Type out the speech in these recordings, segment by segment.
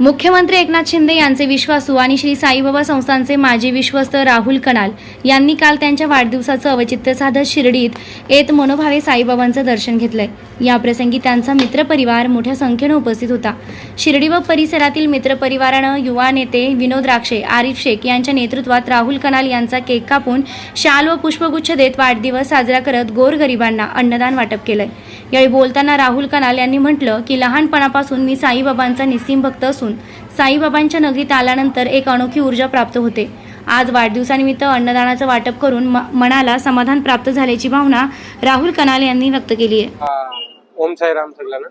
मुख्यमंत्री एकनाथ शिंदे यांचे विश्वासू आणि श्री साईबाबा संस्थांचे माजी विश्वस्त राहुल कनाल यांनी काल त्यांच्या वाढदिवसाचं औचित्य साधत शिर्डीत येत मनोभावे साईबाबांचं दर्शन घेतलंय. याप्रसंगी त्यांचा मित्रपरिवार मोठ्या संख्येनं उपस्थित होता. शिर्डी व परिसरातील मित्रपरिवारानं युवा नेते विनोद राक्षे आरिफ शेख यांच्या नेतृत्वात राहुल कनाल यांचा केक कापून शाल व पुष्पगुच्छ देत वाढदिवस साजरा करत गोरगरिबांना अन्नदान वाटप केलंय. यावेळी बोलताना राहुल कनाल यांनी म्हटलं की लहानपणापासून मी साईबाबांचा निस्सीम भक्त असून साईबाबांच्या नगरीत आल्यानंतर एक अनोखी ऊर्जा प्राप्त होते. आज वाढदिवसानिमित्त अन्नदानाचं वाटप करून मनाला समाधान प्राप्त झाल्याची भावना राहुल कनाल यांनी व्यक्त केली आहे. ओम साईराम सगळ्यांना.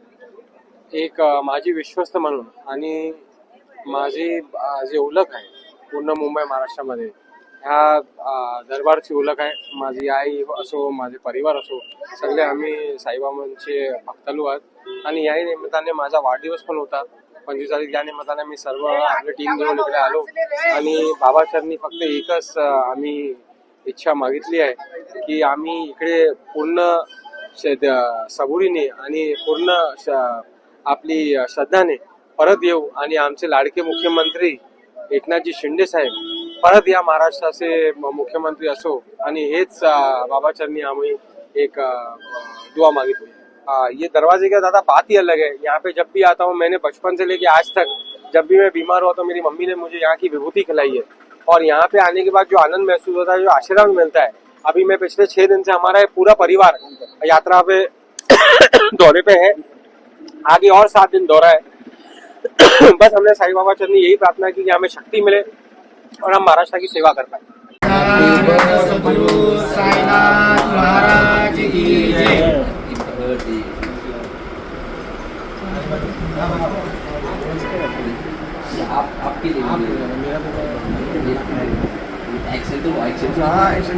एक माझी विश्वस्त म्हणून आणि माझी जी ओळख आहे पूर्ण मुंबई महाराष्ट्रामध्ये ह्या दरबारची ओळख आहे. माझी आई असो माझे परिवार असो सगळे आम्ही साईबाबांचे भक्तालू आहात. आणि याही निमित्ताने माझा वाढदिवस पण होता. पंचवीस तारीख या निमित्ताने मी सर्व आपली टीम घेऊन इकडे आलो. आणि बाबाचरणी फक्त एकच आम्ही इच्छा मागितली आहे की आम्ही इकडे पूर्ण सबुरीने आणि पूर्ण आपली श्रद्धाने परत येऊ आणि आमचे लाडके मुख्यमंत्री एकनाथजी शिंदे साहेब परत या महाराष्ट्राचे मुख्यमंत्री असो. आणि हेच बाबाचरणी आम्ही एक दुआ मागितली अं, ये दरवाजे का दादा बात ही अलग है। यहाँ पे जब भी आता हूँ मैंने बचपन से लेके आज तक जब भी मैं बीमार हुआ तो मेरी मम्मी ने मुझे यहाँ की विभूति खिलाई है। और यहाँ पे आने के बाद जो आनंद महसूस होता है जो आशीर्वाद मिलता है अभी मैं पिछले छह दिन से हमारा पूरा परिवार यात्रा पे दौरे पे है। आगे और सात दिन दौरा है। बस हमने साई बाबा चंद यही प्रार्थना की कि हमें शक्ति मिले और हम महाराष्ट्र की सेवा कर पाए। आप आपके लिए एक्सेल तो एक्सेल तो हाँ एक्सेल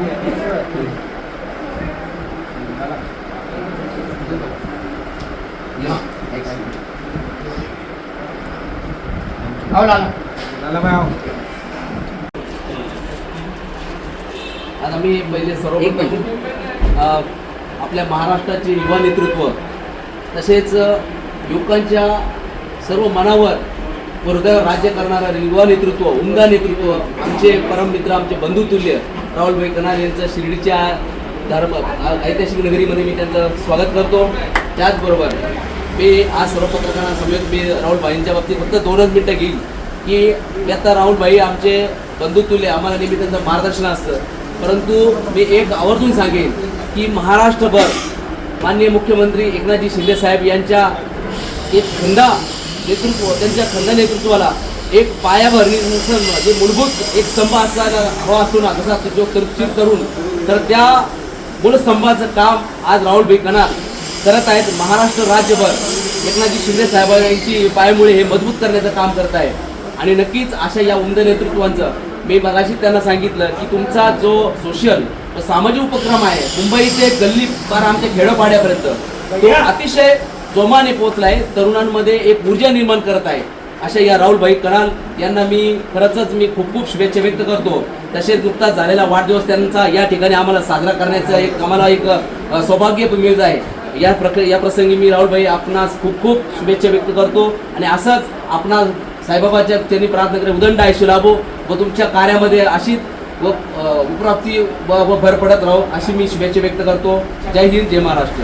आओ लाला। लाला भाई आओ। आज आम्ही पहिले अ, आपल्या महाराष्ट्राचे युवा नेतृत्व तसेच युवकांच्या सर्व मनावर वर्धा राज्य करणारा युवा नेतृत्व उमदा नेतृत्व आमचे परममित्र आमचे बंधुतुल्य राहुलभाई कनाल यांचं शिर्डीच्या धर्म ऐतिहासिक नगरीमध्ये मी त्यांचं स्वागत करतो. त्याचबरोबर मी आज सर्व समजत मी राहुलभाईंच्या बाबतीत फक्त दोनच मिनटं घेईल की मी आता राहुलभाई आमचे बंधुतुल्य आम्हाला नेहमी त्यांचं मार्गदर्शन असतं. परंतु मी एक आवर्जून सांगेन की महाराष्ट्रभर माननीय मुख्यमंत्री एकनाथजी शिंदे साहेब यांच्या एक खंदा नेतृत्व त्यांच्या खंदा नेतृत्वाला एक पायाभरणी नसून जे मूलभूत एक स्तंभ असायला हवा असतो ना जसा जो तरचित करून तर त्या मूलस्तंभाचं काम आज राहुलभाई कनाल करत आहेत महाराष्ट्र राज्यभर. एकनाथजी शिंदे साहेबांची पायामुळे हे मजबूत करण्याचं काम करत आहे. आणि नक्कीच अशा या उमद नेतृत्वांचं मी मगाशी त्यांना सांगितलं की तुमचा जो सोशल सामाजिक उपक्रम आहे मुंबई ते गल्ली पार आमच्या खेडोपाड्यापर्यंत तो अतिशय जोमाने आहे तरुणांमध्ये एक ऊर्जा निर्माण करत आहे. अशा या राहुलभाई कणाल यांना मी खरंच मी खूप खूप शुभेच्छा व्यक्त करतो. तसेच नुकताच झालेला वाढदिवस त्यांचा या ठिकाणी आम्हाला साजरा करण्याचं एक आम्हाला एक सौभाग्य मिळत आहे. या प्रक या प्रसंगी मी राहुलभाई आपणास खूप खूप शुभेच्छा व्यक्त करतो. आणि असंच आपणास साईबाबाच्या त्यांनी प्रार्थना केले उदंड आयुष्य लाभो व तुमच्या कार्यामध्ये अशीच व उपप्राप्ती व व भर पडत राहो अशी मी शुभेच्छा व्यक्त करतो. जय हिंद जय महाराष्ट्र.